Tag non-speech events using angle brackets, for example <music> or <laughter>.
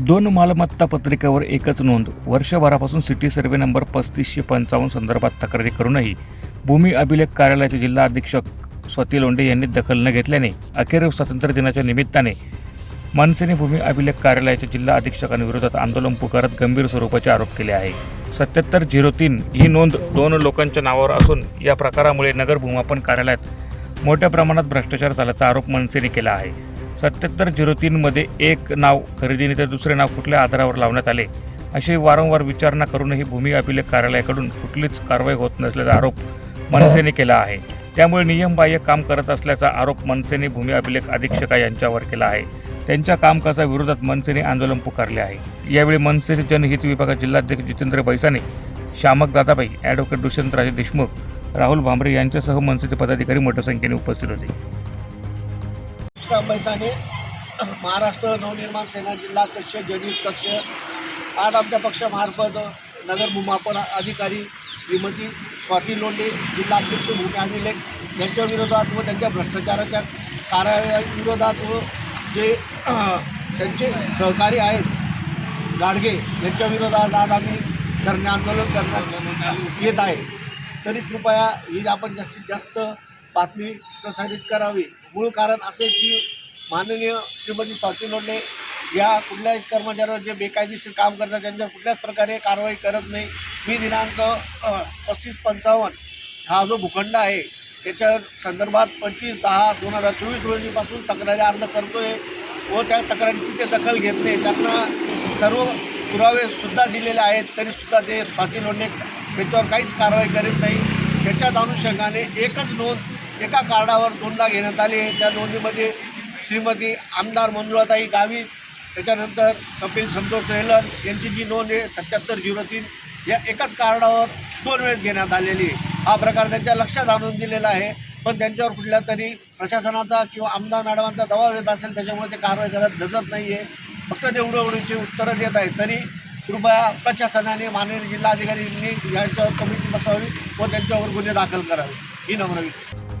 दोन मालमत्ता पत्रिकेवर एकच नोंद. वर्षभरापासून सिटी सर्वे नंबर पस्तीसशे पंचावन्न संदर्भात तक्रारी करूनही भूमी अभिलेख कार्यालयाचे जिल्हा अधीक्षक स्वती लोंढे यांनी दखल न घेतल्याने अखेर स्वातंत्र्य दिनाच्या निमित्ताने मनसेने भूमी अभिलेख कार्यालयाच्या जिल्हा अधीक्षकांविरोधात आंदोलन पुकारत गंभीर स्वरूपाचे आरोप केले आहे. सत्याहत्तर झिरो तीन ही नोंद दोन लोकांच्या नावावर असून या प्रकारामुळे नगर भूमापन कार्यालयात मोठ्या प्रमाणात भ्रष्टाचार झाल्याचा आरोप मनसेने केला आहे. सत्याहत्तर झिरो तीनमध्ये एक नाव खरेदीने तर दुसरे नाव कुठल्या आधारावर लावण्यात आले? अशी वारंवार विचारणा करूनही भूमी अभिलेख कार्यालयाकडून कुठलीच कारवाई होत नसल्याचा आरोप मनसेने केला आहे. त्यामुळे नियमबाह्य काम करत असल्याचा आरोप मनसेने भूमी अभिलेख अधीक्षका यांच्यावर केला आहे. त्यांच्या कामकाजाविरोधात मनसेने आंदोलन पुकारले आहे. यावेळी मनसेचे जनहित विभागाचे जिल्हाध्यक्ष जितेंद्र बैसाने श्यामक दादाबाई ॲडव्होकेट दुष्यंतराजे देशमुख राहुल भांबरे यांच्यासह मनसेचे पदाधिकारी मोठ्या संख्येने उपस्थित होते. महाराष्ट्र अंबैसाने महाराष्ट्र नवनिर्माण सेना जिल्हा कक्ष जनहित कक्ष आज आमच्या पक्षामार्फत नगर भूमापन अधिकारी श्रीमती स्वाती लोंढे जिल्हा अध्यक्ष भूमी अभिलेख यांच्या विरोधात व त्यांच्या भ्रष्टाचाराच्या कार्याविरोधात व जे <clears throat> त्यांचे सहकारी आहेत गाडगे यांच्या विरोधात आज आम्ही धरणे आंदोलन करण्यात येत आहे. तरी कृपया ही आपण जास्तीत जास्त बातमी प्रसारित करावी. मूळ कारण असे की माननीय श्रीमती स्वाती लोंढे या कुठल्याही कर्मचाऱ्यावर जे बेकायदेशीर काम करतात त्यांच्यावर कुठल्याच प्रकारे कारवाई करत नाही. मी दिनांक पस्तीस पंचावन्न हा जो भूखंड आहे त्याच्या संदर्भात पंचवीस दहा दोन हजार चोवीस रोजीपासून तक्रारी अर्ज करतोय व त्या तक्रारीची ते दखल घेत नाही. त्यांना सर्व पुरावेसुद्धा दिलेले आहेत तरीसुद्धा ते स्वाती लोंढे त्याच्यावर काहीच कारवाई करीत नाही. त्याच्याच अनुषंगाने एकच नोंद एका कार्डावर दोनदा घेण्यात आली आहे. त्या नोंदीमध्ये श्रीमती आमदार मंजुळाताई गावी त्याच्यानंतर कपिल संतोष रेलन यांची जी नोंद आहे सत्याहत्तर झिरो तीन या एकाच कार्डावर दोन वेळेस घेण्यात आलेली हा प्रकार त्यांच्या लक्षात आणून दिलेला आहे. पण त्यांच्यावर कुठल्या तरी प्रशासनाचा किंवा आमदार मॅडमांचा दबाव येत असेल त्याच्यामुळे ते कारवाई करत धजत नाही आहे फक्त तेवढं एवढीची उत्तरं देत आहेत. तरी कृपया प्रशासनाने माननीय जिल्हाधिकाऱ्यांनी यांच्यावर कमिटी बसावी व त्यांच्यावर गुन्हे दाखल करावे. ही नम्र विनंती.